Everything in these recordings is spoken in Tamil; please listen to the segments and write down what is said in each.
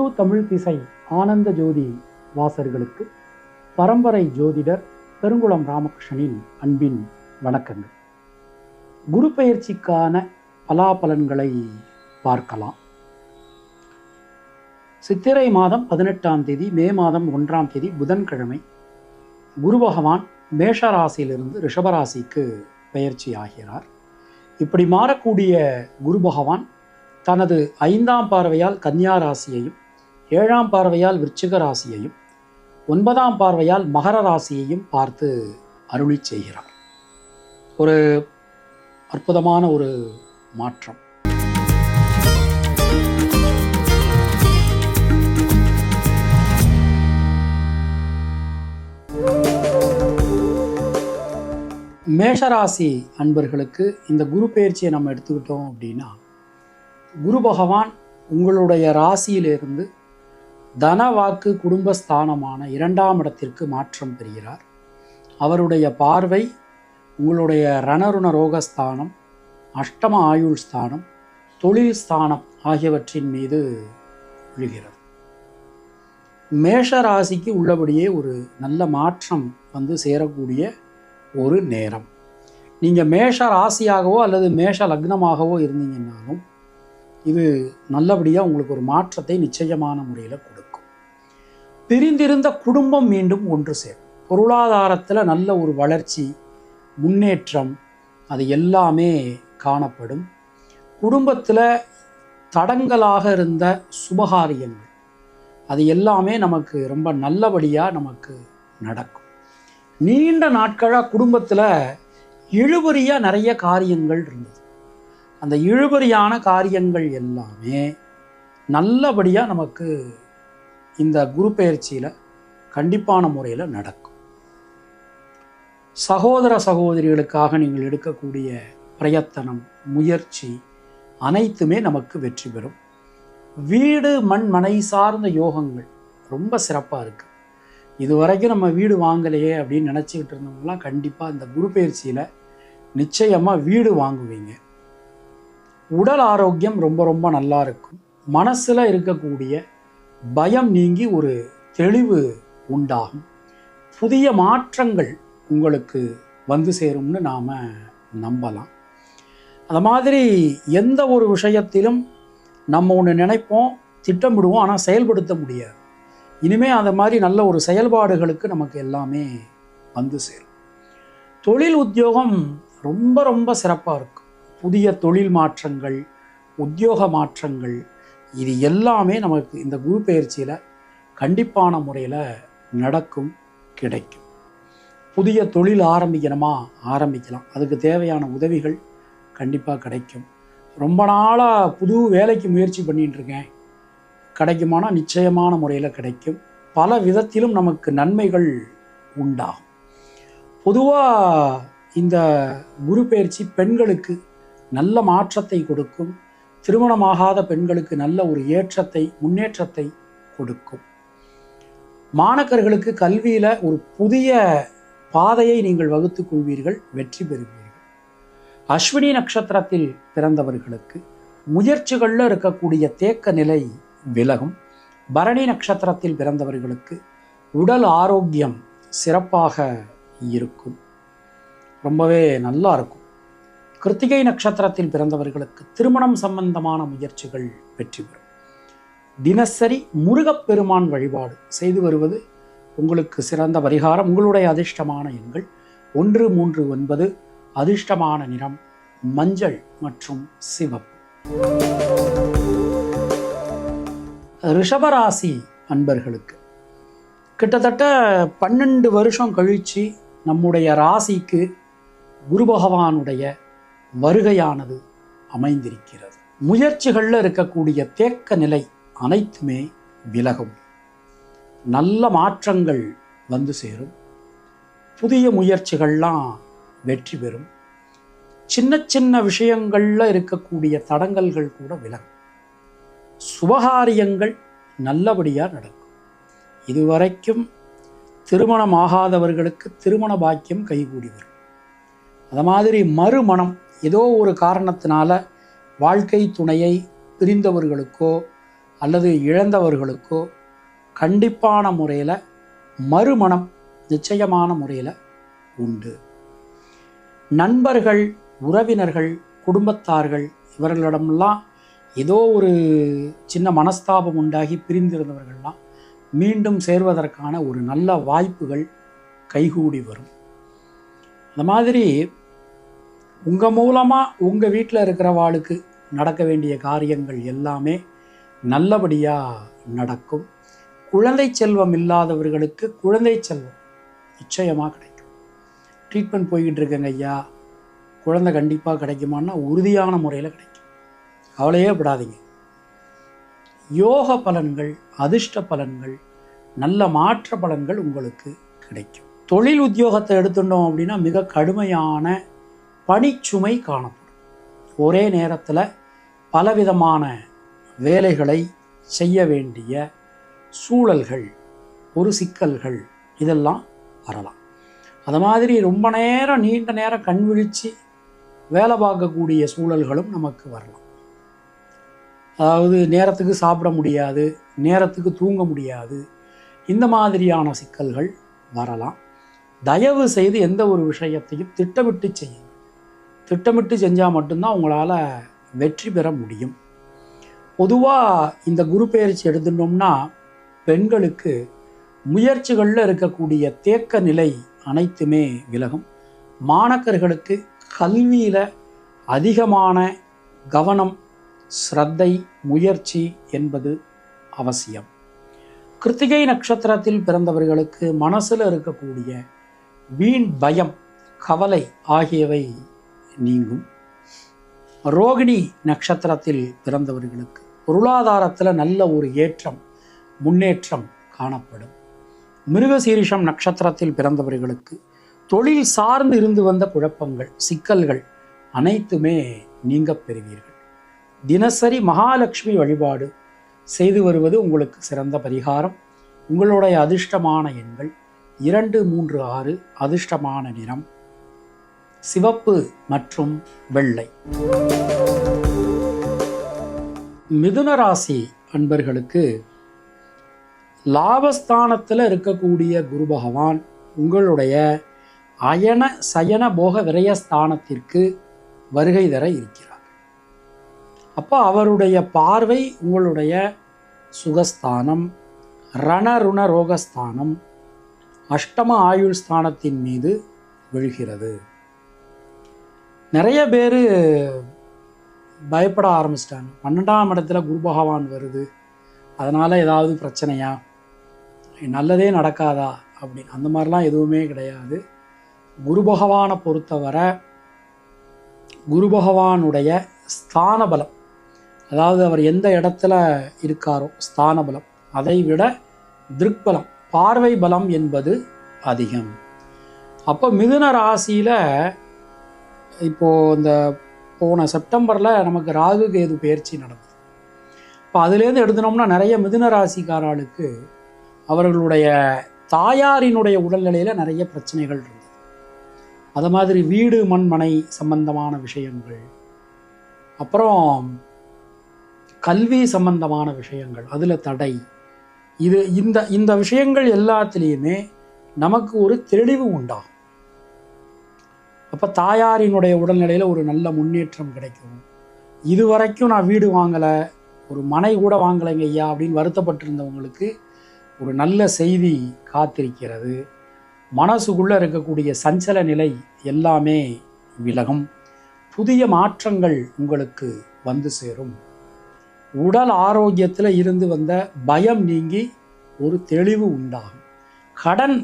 இந்து தமிழ் திசை ஆனந்த ஜோதி வாசர்களுக்கு பரம்பரை ஜோதிடர் பெருங்குளம் ராமகிருஷ்ணனின் அன்பின் வணக்கங்கள். குரு பயிற்சிக்கான பலாபலன்களை பார்க்கலாம். சித்திரை மாதம் பதினெட்டாம் தேதி மே மாதம் ஒன்றாம் தேதி புதன்கிழமை குரு பகவான் மேஷராசியிலிருந்து ரிஷபராசிக்கு பெயர்ச்சி ஆகிறார். இப்படி மாறக்கூடிய குரு பகவான் தனது ஐந்தாம் பார்வையால் கன்னியா ராசியையும் ஏழாம் பார்வையால் விருச்சிக ராசியையும் ஒன்பதாம் பார்வையால் மகர ராசியையும் பார்த்து அருளி செய்கிறார். ஒரு அற்புதமான ஒரு மாற்றம். மேஷராசி அன்பர்களுக்கு இந்த குரு பயிற்சியை நம்ம எடுத்துக்கிட்டோம் அப்படின்னா குரு பகவான் உங்களுடைய ராசியிலிருந்து தன வாக்கு குடும்பஸ்தானமான இரண்டாம் இடத்திற்கு மாற்றம் பெறுகிறார். அவருடைய பார்வை உங்களுடைய ரணருண ரோகஸ்தானம் அஷ்டம ஆயுள் ஸ்தானம் தொழில் ஸ்தானம் ஆகியவற்றின் மீது விழுகிறது. மேஷ ராசிக்கு உள்ளபடியே ஒரு நல்ல மாற்றம் வந்து சேரக்கூடிய ஒரு நேரம். நீங்கள் மேஷ ராசியாகவோ அல்லது மேஷ லக்னமாகவோ இருந்தீங்கன்னாலும் இது நல்லபடியாக உங்களுக்கு ஒரு மாற்றத்தை நிச்சயமான முறையில் கொடுக்கும். பிரிந்திருந்த குடும்பம் மீண்டும் ஒன்று சேரும். பொருளாதாரத்தில் நல்ல ஒரு வளர்ச்சி முன்னேற்றம் அது எல்லாமே காணப்படும். குடும்பத்தில் தடங்கலாக இருந்த சுபகாரியங்கள் அது எல்லாமே நமக்கு ரொம்ப நல்லபடியாக நமக்கு நடக்கும். நீண்ட நாட்களாக குடும்பத்தில் இழுபறியாக நிறைய காரியங்கள் இருந்தது. அந்த இழுபறியான காரியங்கள் எல்லாமே நல்லபடியாக நமக்கு இந்த குரு பயிற்சியில் கண்டிப்பான முறையில் நடக்கும். சகோதர சகோதரிகளுக்காக நீங்கள் எடுக்கக்கூடிய பிரயத்தனம் முயற்சி அனைத்துமே நமக்கு வெற்றி பெறும். வீடு மண் மனை சார்ந்த யோகங்கள் ரொம்ப சிறப்பாக இருக்குது இது வரைக்கும் நம்ம வீடு வாங்கலையே அப்படின்னு நினச்சிக்கிட்டு இருந்தவங்களாம் கண்டிப்பாக இந்த குரு பயிற்சியில் நிச்சயமாக வீடு வாங்குவீங்க. உடல் ஆரோக்கியம் ரொம்ப ரொம்ப நல்லா இருக்கும். மனசில் இருக்கக்கூடிய பயம் நீங்கி ஒரு தெளிவு உண்டாகும். புதிய மாற்றங்கள் உங்களுக்கு வந்து சேரும்னு நாம் நம்பலாம். அது மாதிரி எந்த ஒரு விஷயத்திலும் நம்ம ஒன்று நினைப்போம் திட்டமிடுவோம் ஆனால் செயல்படுத்த முடியாது. இனிமேல் அந்த மாதிரி நல்ல ஒரு செயல்பாடுகளுக்கு நமக்கு எல்லாமே வந்து சேரும். தொழில் உத்தியோகம் ரொம்ப ரொம்ப சிறப்பாக இருக்கும். புதிய தொழில் மாற்றங்கள் உத்தியோக மாற்றங்கள் இது எல்லாமே நமக்கு இந்த குரு பயிற்சியில் கண்டிப்பான முறையில் நடக்கும் கிடைக்கும். புதிய தொழில் ஆரம்பிக்கணுமா? ஆரம்பிக்கலாம். அதுக்கு தேவையான உதவிகள் கண்டிப்பாக கிடைக்கும். ரொம்ப நாளாக புது வேலைக்கு முயற்சி பண்ணிட்டுருக்கேன் கிடைக்குமானா நிச்சயமான முறையில் கிடைக்கும். பல விதத்திலும் நமக்கு நன்மைகள் உண்டாகும். பொதுவாக இந்த குரு பயிற்சி பெண்களுக்கு நல்ல மாற்றத்தை கொடுக்கும். திருமணமாகாத பெண்களுக்கு நல்ல ஒரு ஏற்றத்தை முன்னேற்றத்தை கொடுக்கும். மாணக்கர்களுக்கு கல்வியில் ஒரு புதிய பாதையை நீங்கள் வகுத்துக் கொள்வீர்கள் வெற்றி பெறுவீர்கள். அஸ்வினி நட்சத்திரத்தில் பிறந்தவர்களுக்கு முயற்சிகளில் இருக்கக்கூடிய தேக்க நிலை விலகும். பரணி நட்சத்திரத்தில் பிறந்தவர்களுக்கு உடல் ஆரோக்கியம் சிறப்பாக இருக்கும். ரொம்பவே நல்லா இருக்கும். கிருத்திகை நட்சத்திரத்தில் பிறந்தவர்களுக்கு திருமணம் சம்பந்தமான முயற்சிகள் வெற்றி பெறும். தினசரி முருகப்பெருமான் வழிபாடு செய்து வருவது உங்களுக்கு சிறந்த பரிகாரம். உங்களுடைய அதிர்ஷ்டமான எண்கள் ஒன்று மூன்று ஒன்பது அதிர்ஷ்டமான நிறம் மஞ்சள் மற்றும் சிவப்பு. ரிஷபராசி அன்பர்களுக்கு கிட்டத்தட்ட பன்னெண்டு வருஷம் கழித்து நம்முடைய ராசிக்கு குரு பகவானுடைய வருகையானது அமைந்திருக்கிறது. முயற்சிகளில் இருக்கக்கூடிய தேக்க நிலை அனைத்துமே விலகும். நல்ல மாற்றங்கள் வந்து சேரும். புதிய முயற்சிகள்லாம் வெற்றி பெறும். சின்ன சின்ன விஷயங்களில் இருக்கக்கூடிய தடங்கல்கள் கூட விலகும். சுபகாரியங்கள் நல்லபடியாக நடக்கும். இதுவரைக்கும் திருமணம் ஆகாதவர்களுக்கு திருமண பாக்கியம் கைகூடி வரும். அது மாதிரி மறுமணம் ஏதோ ஒரு காரணத்தினால வாழ்க்கை துணையை பிரிந்தவர்களுக்கோ அல்லது இழந்தவர்களுக்கோ கண்டிப்பான முறையில் மறுமணம் நிச்சயமான முறையில் உண்டு. நண்பர்கள் உறவினர்கள் குடும்பத்தார்கள் இவர்களிடமெல்லாம் ஏதோ ஒரு சின்ன மனஸ்தாபம் உண்டாகி பிரிந்திருந்தவர்கள்லாம் மீண்டும் சேர்வதற்கான ஒரு நல்ல வாய்ப்புகள் கைகூடி வரும். அந்த மாதிரி உங்கள் மூலமாக உங்கள் வீட்டில் இருக்கிறவாளுக்கு நடக்க வேண்டிய காரியங்கள் எல்லாமே நல்லபடியாக நடக்கும். குழந்தை செல்வம் இல்லாதவர்களுக்கு குழந்தை செல்வம் நிச்சயமாக கிடைக்கும். ட்ரீட்மெண்ட் போய்கிட்டு இருக்கேங்க ஐயா. குழந்தை கண்டிப்பாக கிடைக்குமான்னா உறுதியான முறையில் கிடைக்கும். கவலையே விடாதீங்க யோக பலன்கள் அதிர்ஷ்ட பலன்கள் நல்ல மாற்ற பலன்கள் உங்களுக்கு கிடைக்கும். தொழில் உத்தியோகத்தை எடுத்துட்டோம் அப்படின்னா மிக கடுமையான பணிச்சுமை காணப்படும். ஒரே நேரத்தில் பலவிதமான வேலைகளை செய்ய வேண்டிய சூழல்கள் ஒரு சிக்கல்கள் இதெல்லாம் வரலாம். அது மாதிரி ரொம்ப நேரம் நீண்ட நேரம் கண் விழித்து வேலை பார்க்கக்கூடிய சூழல்களும் நமக்கு வரலாம். அதாவது நேரத்துக்கு சாப்பிட முடியாது நேரத்துக்கு தூங்க முடியாது இந்த மாதிரியான சிக்கல்கள் வரலாம். தயவு செய்து எந்த ஒரு விஷயத்தையும் திட்டமிட்டு செய்யுங்க. திட்டமிட்டு செஞ்சால் மட்டும்தான் உங்களால் வெற்றி பெற முடியும். பொதுவாக இந்த குரு பயிற்சி எடுத்துட்டோம்னா பெண்களுக்கு முயற்சிகளில் இருக்கக்கூடிய தேக்க நிலை அனைத்துமே விலகும். மாணக்கர்களுக்கு கல்வியில் அதிகமான கவனம் ஸ்ரத்தை முயற்சி என்பது அவசியம். கிருத்திகை நட்சத்திரத்தில் பிறந்தவர்களுக்கு மனசில் இருக்கக்கூடிய வீண் பயம் கவலை ஆகியவை நீங்கும். ரோகிணி நட்சத்திரத்தில் பிறந்தவர்களுக்கு பொருளாதாரத்தில் நல்ல ஒரு ஏற்றம் முன்னேற்றம் காணப்படும். மிருகசீரிஷம் நட்சத்திரத்தில் பிறந்தவர்களுக்கு தொழில் சார்ந்து இருந்து வந்த குழப்பங்கள் சிக்கல்கள் அனைத்துமே நீங்க பெறுவீர்கள். தினசரி மகாலட்சுமி வழிபாடு செய்து வருவது உங்களுக்கு சிறந்த பரிகாரம். உங்களுடைய அதிர்ஷ்டமான எண்கள் இரண்டு மூன்று ஆறு அதிர்ஷ்டமான நிறம். சிவப்பு மற்றும் வெள்ளை. மிதுன ராசி அன்பர்களுக்கு லாபஸ்தானத்தில் இருக்கக்கூடிய குரு பகவான் உங்களுடைய அயன சயன போக விரயஸ்தானத்திற்கு வருகை தர இருக்கிறார். அப்போ அவருடைய பார்வை உங்களுடைய சுகஸ்தானம் ரணருண ரோகஸ்தானம் அஷ்டம ஆயுள் ஸ்தானத்தின் மீது விழுகிறது. நிறைய பேர் பயப்பட ஆரம்பிச்சிட்டாங்க. பன்னெண்டாம் இடத்துல குரு பகவான் வருது. அதனால் ஏதாவது பிரச்சனையா? நல்லதே நடக்காதா? அப்படின்னு அந்த மாதிரிலாம் எதுவுமே கிடையாது. குரு பகவானை பொறுத்தவரை குரு பகவானுடைய ஸ்தான பலம் அதாவது அவர் எந்த இடத்துல இருக்காரோ ஸ்தான பலம் அதை விட திருக்பலம் பார்வை பலம் என்பது அதிகம். அப்போ மிதுன ராசியில் இப்போது இந்த போன செப்டம்பரில் நமக்கு ராகு கேது பயிற்சி நடந்தது. இப்போ அதுலேருந்து எடுத்துனோம்னா நிறைய மிதுன ராசிக்காராளுக்கு அவர்களுடைய தாயாரினுடைய உடல்நிலையில் நிறைய பிரச்சனைகள் இருந்தது. அது மாதிரி வீடு மண் மனை சம்பந்தமான விஷயங்கள். அப்புறம் கல்வி சம்பந்தமான விஷயங்கள் அதில் தடை. இது இந்த இந்த விஷயங்கள் எல்லாத்துலேயுமே நமக்கு ஒரு தெளிவு உண்டாகும். அப்போ தாயாரினுடைய உடல்நிலையில் ஒரு நல்ல முன்னேற்றம் கிடைக்கும். இது வரைக்கும் நான் வீடு வாங்கலை ஒரு மனை கூட வாங்கலைங்க ஐயா அப்படின்னு வருத்தப்பட்டிருந்தவங்களுக்கு ஒரு நல்ல செய்தி காத்திருக்கிறது. மனசுக்குள்ளே இருக்கக்கூடிய சஞ்சல நிலை எல்லாமே விலகும். புதிய மாற்றங்கள் உங்களுக்கு வந்து சேரும். உடல் ஆரோக்கியத்தில் இருந்து வந்த பயம் நீங்கி ஒரு தெளிவு உண்டாகும். கடன்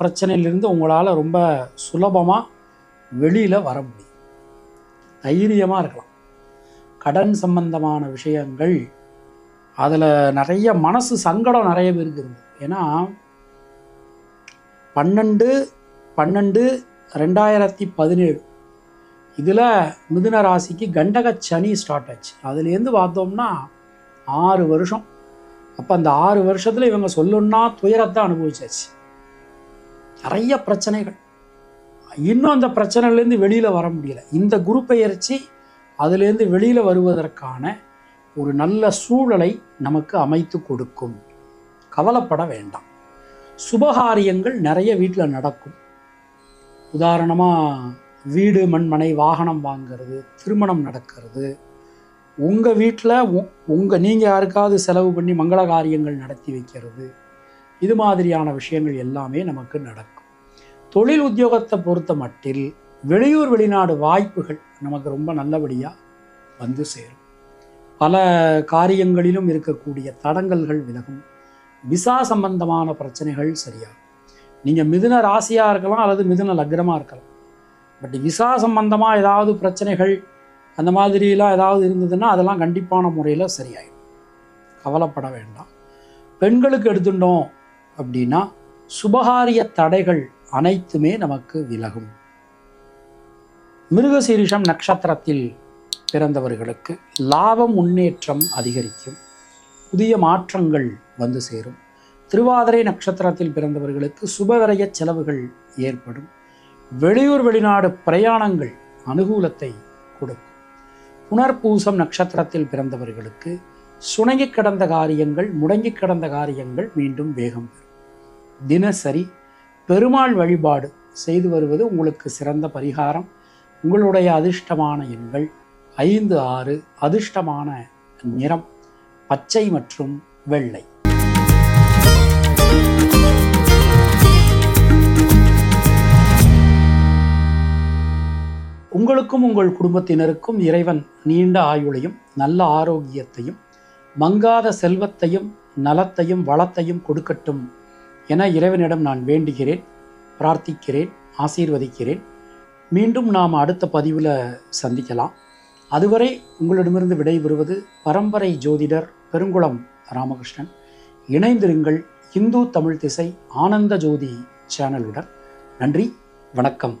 பிரச்சனையிலிருந்து உங்களால் ரொம்ப சுலபமாக வெளியில் வர முடியும். தைரியமாக இருக்கலாம். கடன் சம்பந்தமான விஷயங்கள் அதில் நிறைய மனசு சங்கடம் நிறைய பேருக்கு இருந்தது ஏன்னா பன்னெண்டு பன்னெண்டு ரெண்டாயிரத்தி பதினேழு. இதில் மிதுன ராசிக்கு கண்டக சனி ஸ்டார்ட் ஆச்சு. அதுலேருந்து பார்த்தோம்னா ஆறு வருஷம். அப்போ அந்த ஆறு வருஷத்தில் இவங்க சொல்லணுன்னா துயரத்தை அனுபவிச்சாச்சு. நிறைய பிரச்சனைகள். இன்னும் அந்த பிரச்சனையிலேருந்து வெளியில் வர முடியல. இந்த குரு பெயர்ச்சி அதுலேருந்து வெளியில் வருவதற்கான ஒரு நல்ல சூழலை நமக்கு அமைத்து கொடுக்கும். கவலைப்பட வேண்டாம். சுபகாரியங்கள் நிறைய வீட்டில் நடக்கும். உதாரணமாக வீடு மண்மனை வாகனம் வாங்கிறது திருமணம் நடக்கிறது. உங்கள் வீட்டில் உங்கள் நீங்கள் யாருக்காவது செலவு பண்ணி மங்கள காரியங்கள் நடத்தி வைக்கிறது. இது மாதிரியான விஷயங்கள் எல்லாமே நமக்கு நடக்கும். தொழில் உத்தியோகத்தை பொறுத்த மட்டில் வெளியூர் வெளிநாடு வாய்ப்புகள் நமக்கு ரொம்ப நல்லபடியாக வந்து சேரும். பல காரியங்களிலும் இருக்கக்கூடிய தடங்கல்கள் விலகும். விசா சம்பந்தமான பிரச்சனைகள் சரியாகும். நீங்கள் மிதுன ராசியாக இருக்கலாம் அல்லது மிதுன லக்னமாக இருக்கலாம். பட் விசா சம்பந்தமாக ஏதாவது பிரச்சனைகள் அந்த மாதிரிலாம் ஏதாவது இருந்ததுன்னா அதெல்லாம் கண்டிப்பான முறையில் சரியாயிடும் கவலைப்பட வேண்டாம். பெண்களுக்கு எடுத்துட்டோம் அப்படின்னா சுபகாரிய தடைகள் அனைத்துமே நமக்கு விலகும். மிருகசீரிஷம் நட்சத்திரத்தில் பிறந்தவர்களுக்கு லாபம் முன்னேற்றம் அதிகரிக்கும். புதிய மாற்றங்கள் வந்து சேரும். திருவாதிரை நட்சத்திரத்தில் பிறந்தவர்களுக்கு சுபவிரய செலவுகள் ஏற்படும். வெளியூர் வெளிநாடு பிரயாணங்கள் அனுகூலத்தை கொடுக்கும். புனர்பூசம் நட்சத்திரத்தில் பிறந்தவர்களுக்கு சுணங்கி கிடந்த காரியங்கள் முடங்கி கிடந்த காரியங்கள் மீண்டும் வேகம் பெறும். தினசரி பெருமாள் வழிபாடு செய்து வருவது உங்களுக்கு சிறந்த பரிகாரம். உங்களுடைய அதிர்ஷ்டமான எண்கள் ஐந்து ஆறு அதிர்ஷ்டமான நிறம் பச்சை மற்றும் வெள்ளை. உங்களுக்கும் உங்கள் குடும்பத்தினருக்கும் இறைவன் நீண்ட ஆயுளையும் நல்ல ஆரோக்கியத்தையும் மங்காத செல்வத்தையும் நலத்தையும் வளத்தையும் கொடுக்கட்டும். என இறைவனிடம் நான் வேண்டுகிறேன் பிரார்த்திக்கிறேன் ஆசீர்வதிக்கிறேன். மீண்டும் நாம் அடுத்த பதிவில் சந்திக்கலாம். அதுவரை உங்களிடமிருந்து விடைபெறுவது பரம்பரை ஜோதிடர் பெருங்குளம் ராமகிருஷ்ணன். இணைந்திருங்கள் இந்து தமிழ் திசை ஆனந்த ஜோதி சேனலுடன். நன்றி வணக்கம்.